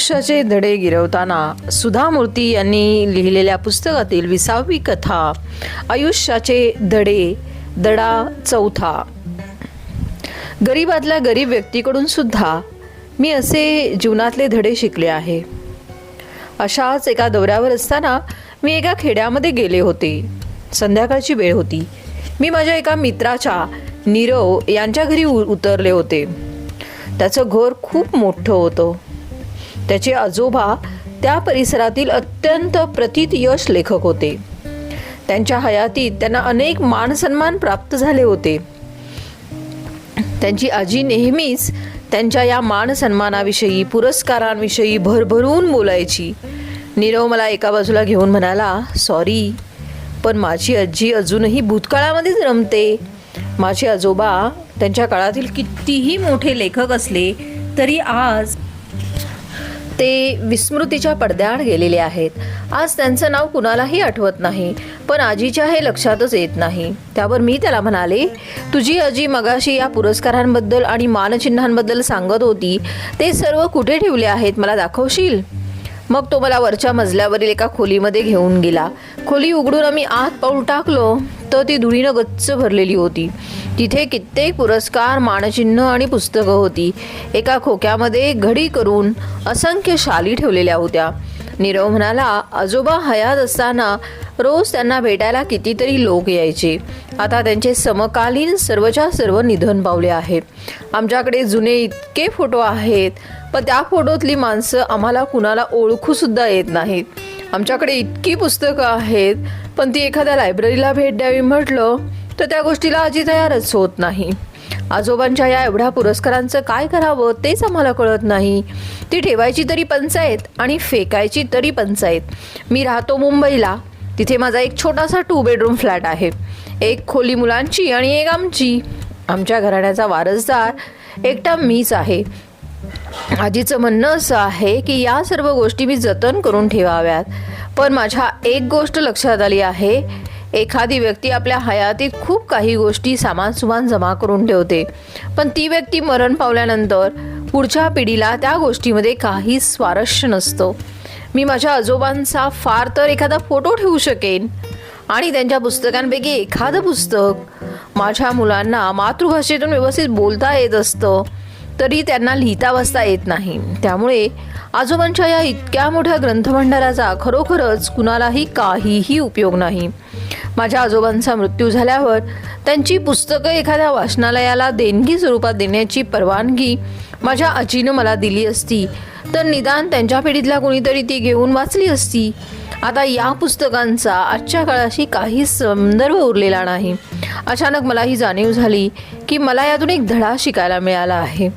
आयुष्याचे धडे गिरवताना सुधा मूर्ती यांनी लिहिलेल्या पुस्तकातील विसावी कथा आयुष्याचे धडे दडा चौथा. गरीबातल्या गरीब व्यक्तीकडून सुद्धा मी असे जीवनातले धडे शिकले आहे. अशाच एका दौऱ्यावर असताना मी एका खेड्यामध्ये गेले होते. संध्याकाळची वेळ होती. मी माझ्या एका मित्राच्या नीरव यांच्या घरी उ- उतरले होते. त्याचं घर खूप मोठं होतं. त्याचे आजोबा त्या परिसरातील अत्यंत प्रथित यश लेखक होते. त्यांच्या हयातीत त्यांना अनेक मानसन्मान प्राप्त झाले होते. त्यांची आजी नेहमीच त्यांच्या या मान सन्मानाविषयी पुरस्कारांविषयी भरभरून बोलायची. नीरव मला एका बाजूला घेऊन म्हणाला सॉरी पण माझी आजी अजूनही भूतकाळामध्येच रमते. माझे आजोबा त्यांच्या काळातील कितीही मोठे लेखक असले तरी आज ते विस्मृतीच्या पडद्याआड गेलेले आहेत. आज त्यांचं नाव कुणालाही आठवत नाही पण आजीच्या हे लक्षातच येत नाही. त्यावर मी त्याला म्हणाले तुझी आजी मगाशी या पुरस्कारांबद्दल आणि मानचिन्हांबद्दल सांगत होती. ते सर्व कुठे ठेवले आहेत मला दाखवशील? मग तो मला वरच्या मजल्यावरील एका खोलीमध्ये घेऊन गेला. खोली उघडून आम्ही आत पाऊल टाकलो तर ती धुळीनं गच्च भरलेली होती. तिथे कित्येक पुरस्कार मानचिन्ह आणि पुस्तकं होती. एका खोक्यामध्ये घडी करून असंख्य शाली ठेवलेल्या होत्या. नीरव म्हणाला आजोबा हयात असताना रोज त्यांना भेटायला कितीतरी लोक यायचे. आता त्यांचे समकालीन सर्वच्या सर्व निधन पावले आहे. आमच्याकडे जुने इतके फोटो आहेत पण त्या फोटोतली माणसं आम्हाला कुणाला ओळखूसुद्धा येत नाहीत. आमच्याकडे इतकी पुस्तकं आहेत पण ती एखाद्या लायब्ररीला भेट द्यावी म्हटलं तर त्या गोष्टीला आजी तयारच होत नाही. आजोबांच्या या एवढ्या पुरस्कारांचं काय करावं तेच आम्हाला कळत नाही. ती ठेवायची तरी पंचायत आणि फेकायची तरी पंचायत. मी राहतो मुंबईला. तिथे माझा एक छोटासा टू बेडरूम फ्लॅट आहे. एक खोली मुलांची आणि एक आमची. आमच्या घराण्याचा वारसदार एकटा मीच आहे. आजीचं म्हणणं असं आहे की या सर्व गोष्टी मी जतन करून ठेवाव्यात. पण माझ्या एक गोष्ट लक्षात आली आहे. एखादी व्यक्ती आपल्या हयातीत खूप काही गोष्टी सामान सुमान जमा करून ठेवते. पण ती व्यक्ती मरण पावल्यानंतर पुढच्या पिढीला त्या गोष्टीमध्ये काही स्वारस्य नसतं. मी माझ्या आजोबांचा फार तर एखादा फोटो ठेवू शकेन. आणि त्यांच्या पुस्तकांपैकी एखादं पुस्तक माझ्या मुलांना मातृभाषेतून व्यवस्थित बोलता येत असतं तरी त्यांना लिहिता वाचता येत नाही. त्यामुळे आजोबांच्या या इतक्या मोठ्या ग्रंथभांडाराचा खरोखरच कुणालाही काहीही उपयोग नाही. माझ्या आजोबांचा मृत्यू झाल्यावर त्यांची पुस्तकं एखाद्या वाचनालयाला देणगी स्वरूपात देण्याची परवानगी माझ्या आजीनं मला दिली असती. तर निदान त्यांच्या पिढीतल्या कोणीतरी ती घेऊन वाचली असती. आता या पुस्तकांचा आजच्या काळाशी काही संदर्भ उरलेला नाही. अचानक मला ही जाणीव झाली की मला यातून एक धडा शिकायला मिळाला आहे.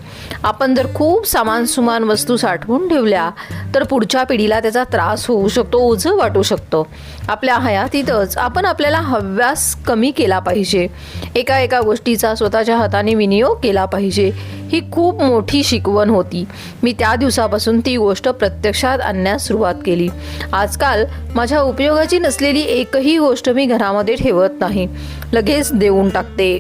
आपण जर खूप सामान सुमान वस्तू साठवून ठेवल्या तर पुढच्या पिढीला त्याचा त्रास होऊ शकतो ओझं वाटू शकतो. आपल्या हयातीतच आपण आपल्याला हव्यास कमी केला पाहिजे. एका एका गोष्टीचा स्वतःच्या हाताने विनियोग केला पाहिजे. ही खूप मोठी शिकवण होती. मी त्या दिवसापासून ती गोष्ट प्रत्यक्षात आणण्यास सुरुवात केली. आजकाल माझ्या उपयोगाची नसलेली एकही गोष्ट मी घरामध्ये ठेवत नाही. लगेच देऊन टाकते.